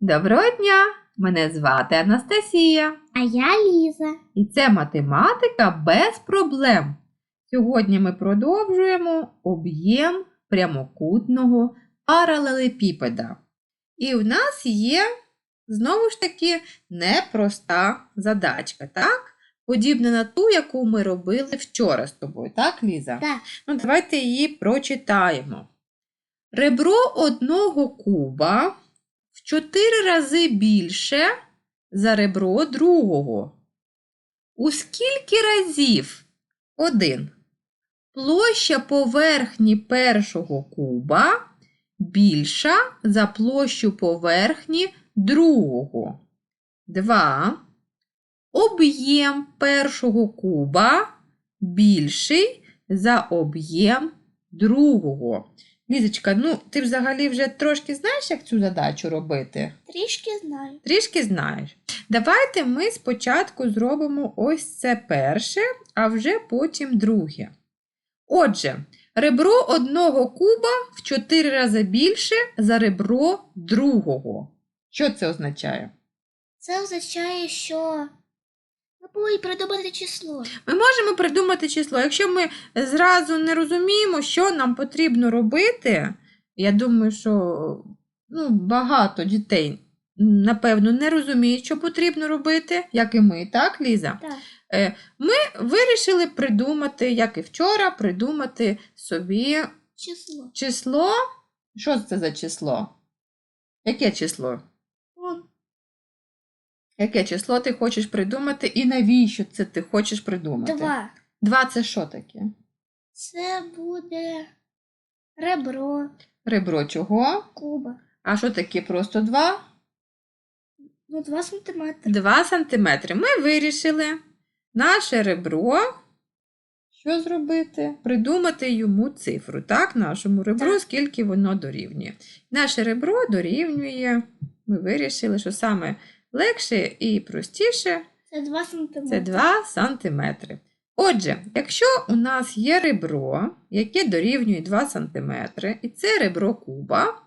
Доброго дня! Мене звати Анастасія, А я Ліза. і це математика без проблем. Сьогодні ми продовжуємо об'єм прямокутного паралелепіпеда. І в нас є знову ж таки непроста задачка, так? Подібна на ту, яку ми робили вчора з тобою, так, Ліза? Так. Ну, давайте її прочитаємо. Ребро одного куба 4 рази більше за ребро другого. У скільки разів? Один. Площа поверхні першого куба більша за площу поверхні другого. 2. Об'єм першого куба більший за об'єм другого. Лізочка, ну ти взагалі вже трошки знаєш, як цю задачу робити? Трішки знаю. Трішки знаєш. Давайте ми спочатку зробимо ось це перше, а вже потім друге. Отже, ребро одного куба в 4 рази більше за ребро другого. Що це означає? Це означає, що повинні придумати число. Ми можемо придумати число. Якщо ми зразу не розуміємо, що нам потрібно робити, я думаю, що ну, багато дітей, напевно, не розуміють, що потрібно робити, як і ми, так, Ліза? Так. Е, Ми вирішили придумати, як і вчора, придумати собі Число. число. Що це за число? Яке число? Яке число ти хочеш придумати і навіщо це ти хочеш придумати? Два. Два це що таке? Це буде ребро, Ребро чого? куба. А що таке просто два? Ну, два сантиметри. Два сантиметри. Ми вирішили наше ребро. Що зробити? Придумати йому цифру, так? Нашому ребру, Так. скільки воно дорівнює. Наше ребро дорівнює. Ми вирішили, що саме легше і простіше Це два сантиметри. це 2 сантиметри. Отже, якщо у нас є ребро, яке дорівнює 2 сантиметри, і це ребро куба,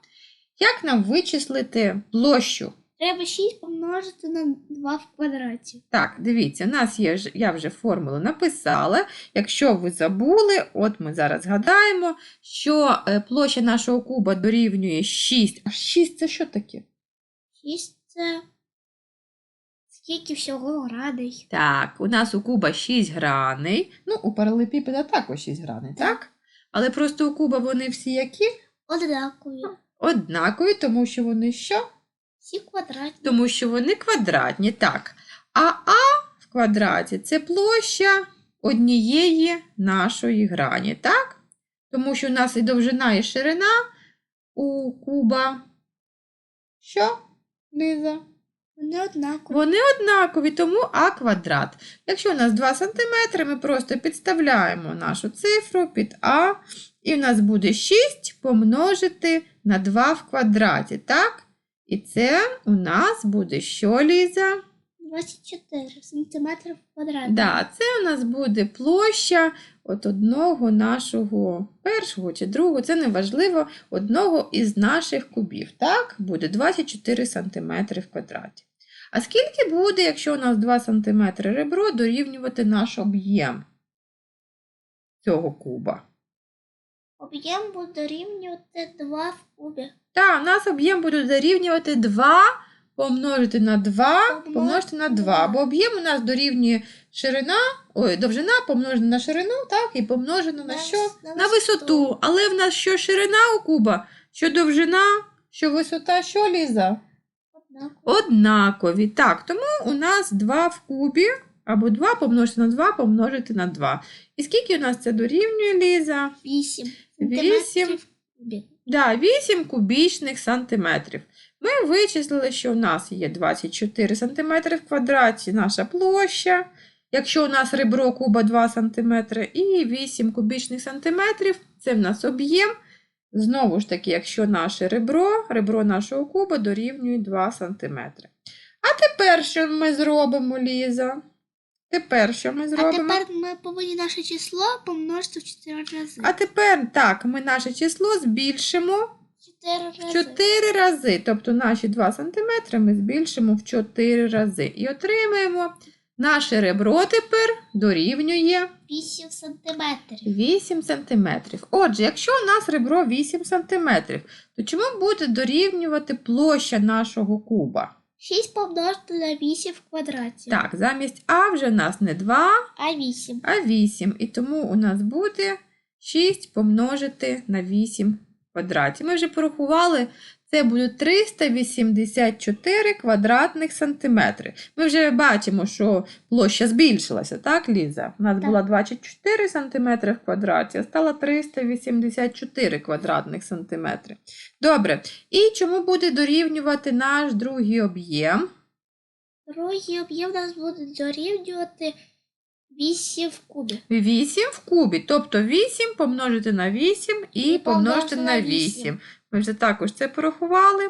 як нам вичислити площу? Треба 6 помножити на 2 в квадраті. Так, дивіться, у нас є, я вже формулу написала. Якщо ви забули, от ми зараз згадаємо, що е, площа нашого куба дорівнює 6. А 6 це що таке? 6 це скільки всього градей. Так, у нас у куба 6 граней. Ну, у паралепіпеда також 6 граней, так? Так. Але просто у куба вони всі які? Однакові. Однакові, тому що вони що? Всі квадратні. Тому що вони квадратні, так. А А в квадраті це площа однієї нашої грані, так? Тому що у нас і довжина, і ширина у куба. Що, Ліза? Вони однакові. Вони однакові, тому А квадрат. Якщо у нас 2 см, ми просто підставляємо нашу цифру під А, і в нас буде 6 помножити на 2 в квадраті, так? І це у нас буде що, Ліза? 24 сантиметри в квадраті. Да, це у нас буде площа от одного нашого першого чи другого, це не важливо, одного із наших кубів. Так, буде 24 см в квадраті. А скільки буде, якщо у нас 2 см ребро дорівнювати наш об'єм цього куба? Об'єм буде дорівнювати 2 в кубі. Так, у нас об'єм буде дорівнювати 2 помножити на 2 Помножити на на 2. Бо об'єм у нас дорівнює ширина, ой, довжина помножена на ширину, так, і помножена на що? на висоту. Але в нас що ширина у куба, що довжина, що висота, що ліза? Однакові. Так, тому у нас 2 в кубі, або 2 помножити на 2 помножити на 2. І скільки у нас це дорівнює, Ліза? 8 Вісім. сантиметрів в кубі. Да, 8 кубічних сантиметрів. Ми вичислили, що у нас є 24 сантиметри в квадраті наша площа. Якщо у нас ребро куба 2 см і 8 кубічних сантиметрів, це в нас об'єм. Знову ж таки, якщо наше ребро, ребро нашого куба дорівнює 2 см. А тепер що ми зробимо, Ліза? Тепер що ми А тепер ми повинні наше число помножити в 4 рази. А тепер так, ми наше число збільшимо 4 В рази. 4 рази. Тобто наші 2 см ми збільшимо в 4 рази. І отримаємо наше ребро тепер дорівнює 8 сантиметрів. 8 см. Отже, якщо у нас ребро 8 см, то чому буде дорівнювати площа нашого куба? 6 помножити на 8 в квадраті. Так, замість А вже у нас не 2, А 8. а 8. І тому у нас буде 6 помножити на 8 в квадраті. Ми вже порахували, це буде 384 квадратних сантиметри. Ми вже бачимо, що площа збільшилася, так, Ліза? У нас Так. була 24 сантиметри в квадраті, а стала 384 квадратних сантиметри. Добре. І чому буде дорівнювати наш другий об'єм? Другий об'єм у нас буде дорівнювати 8 в кубі. 8 в кубі, тобто 8 помножити на 8 і, І помножити на помножити на 8. 8. Ми вже також це порахували.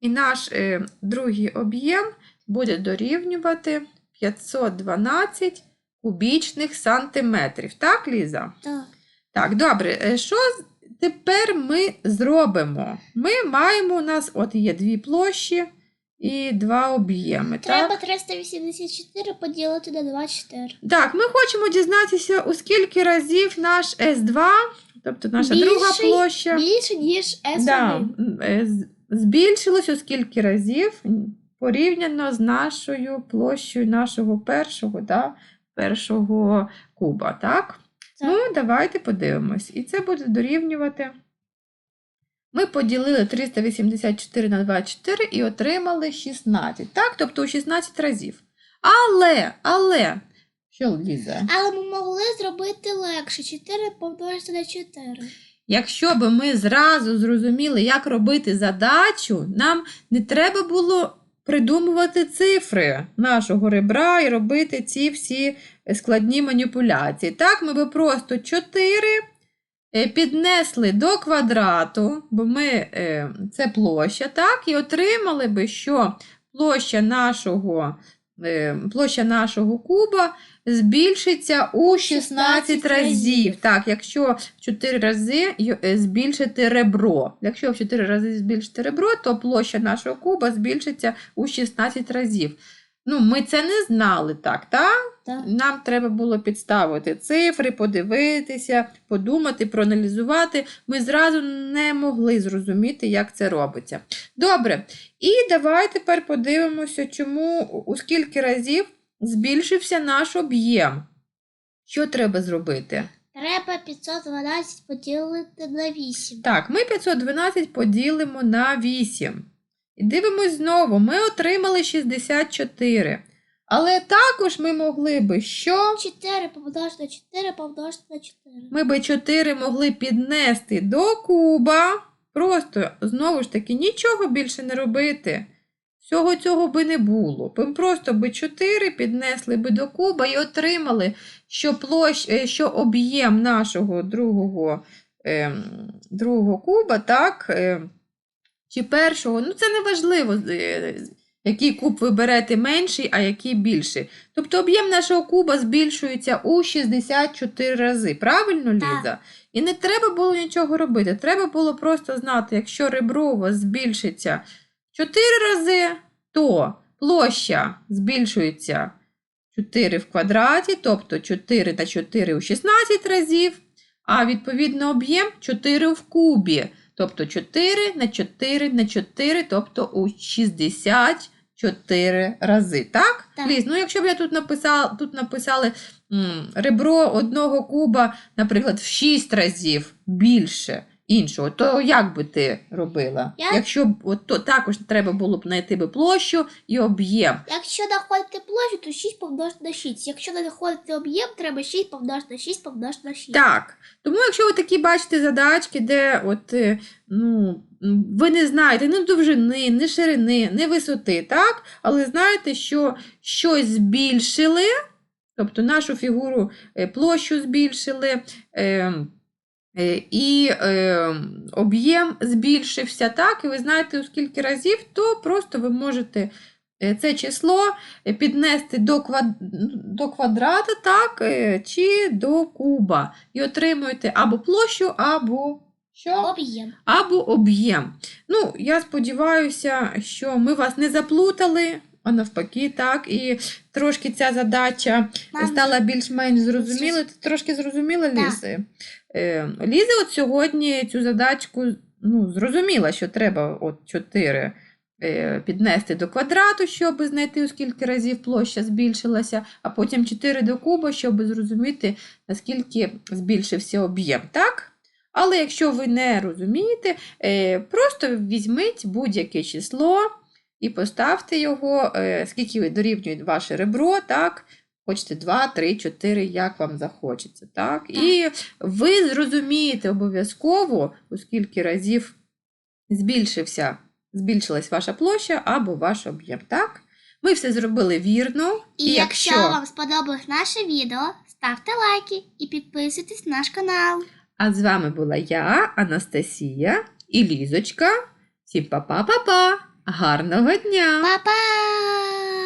І наш е, другий об'єм буде дорівнювати 512 кубічних сантиметрів. Так, Ліза? Так. Так, добре. Е, Що тепер ми зробимо? Ми маємо у нас от є дві площі і два об'єми. так? Треба 384 поділити на 24. Так, ми хочемо дізнатися, у скільки разів наш С2, тобто наша друга площа, Більше, ніж S1. да, е, з- збільшилось у скільки разів порівняно з нашою площею нашого першого, да, першого куба. Так? Так. Ну, давайте подивимось. І це буде дорівнювати. Ми поділили 384 на 24 і отримали 16. Так? Тобто у 16 разів. Але, але, що Ліза? Але ми могли зробити легше. 4 помножити на 4. Якщо б ми зразу зрозуміли, як робити задачу, нам не треба було придумувати цифри нашого ребра і робити ці всі складні маніпуляції. Так, ми би просто 4 е, піднесли до квадрату, бо ми, е, це площа, так, і отримали би, що площа нашого, е, площа нашого куба збільшиться у 16 16 разів. Так, якщо в 4 рази е, збільшити ребро. Якщо в 4 рази збільшити ребро, то площа нашого куба збільшиться у 16 разів. Ну, ми це не знали так, так? Так. Нам треба було підставити цифри, подивитися, подумати, проаналізувати. Ми зразу не могли зрозуміти, як це робиться. Добре, і давай тепер подивимося, чому у скільки разів збільшився наш об'єм. Що треба зробити? Треба 512 поділити на 8. Так, ми 512 поділимо на 8. І дивимось знову, ми отримали 64. Але також ми могли би що? 4 помножити на 4 помножити на 4. Ми би 4 могли піднести до куба. Просто, знову ж таки, нічого більше не робити. Всього цього би не було. Ми просто би 4 піднесли би до куба і отримали, що, площ, е, що об'єм нашого другого, ем, другого куба, так, е, чи першого, ну це не важливо, е, який куб ви берете менший, а який більший. Тобто об'єм нашого куба збільшується у 64 рази. Правильно, Ліза? І не треба було нічого робити. Треба було просто знати, якщо ребро у вас збільшиться 4 рази, то площа збільшується 4 в квадраті, тобто 4 на 4 у 16 разів, а відповідно об'єм 4 в кубі, тобто 4 на 4 на 4, тобто у 64 рази. Так? Так. Ліз, ну якщо б я тут написала, тут написали м, ребро одного куба, наприклад, в 6 разів більше іншого, то як би ти робила? Я- Якщо б от, то також треба було б знайти би площу і об'єм. Якщо знаходити площу, то 6 помножити на 6. Якщо не знаходити об'єм, треба 6 помножити на 6 помножити на 6. Так. Тому, якщо ви такі бачите задачки, де от, е, ну, м, ви не знаєте ні довжини, ні ширини, ні висоти, так? але знаєте, що щось збільшили, тобто нашу фігуру е, площу збільшили. Е, е, І е, об'єм збільшився, так, і ви знаєте, у скільки разів, то просто ви можете е, це число е, піднести до, квад... до квадрата, так, е, чи до куба. І отримуєте або площу, або Що? Об'єм. або об'єм. Ну, я сподіваюся, що ми вас не заплутали, а навпаки, так, і трошки ця задача Нам стала більш-менш зрозумілою. Ти трошки зрозуміла, Так. Лізи? Е, Ліза от сьогодні цю задачку ну, зрозуміла, що треба от 4 е, піднести до квадрату, щоб знайти, у скільки разів площа збільшилася, а потім 4 до куба, щоб зрозуміти, наскільки збільшився об'єм. Так? Але якщо ви не розумієте, е, просто візьміть будь-яке число і поставте його, е, скільки дорівнює ваше ребро, так? Хочете 2, 3, 4, як вам захочеться. Так? І ви зрозумієте обов'язково, у скільки разів збільшився, збільшилась ваша площа або ваш об'єм. Так? Ми все зробили вірно. І якщо вам сподобалось наше відео, ставте лайки і підписуйтесь на наш канал. А з вами була я, Анастасія і Лізочка. Всім па-па-па-па! Гарного дня! Па-па!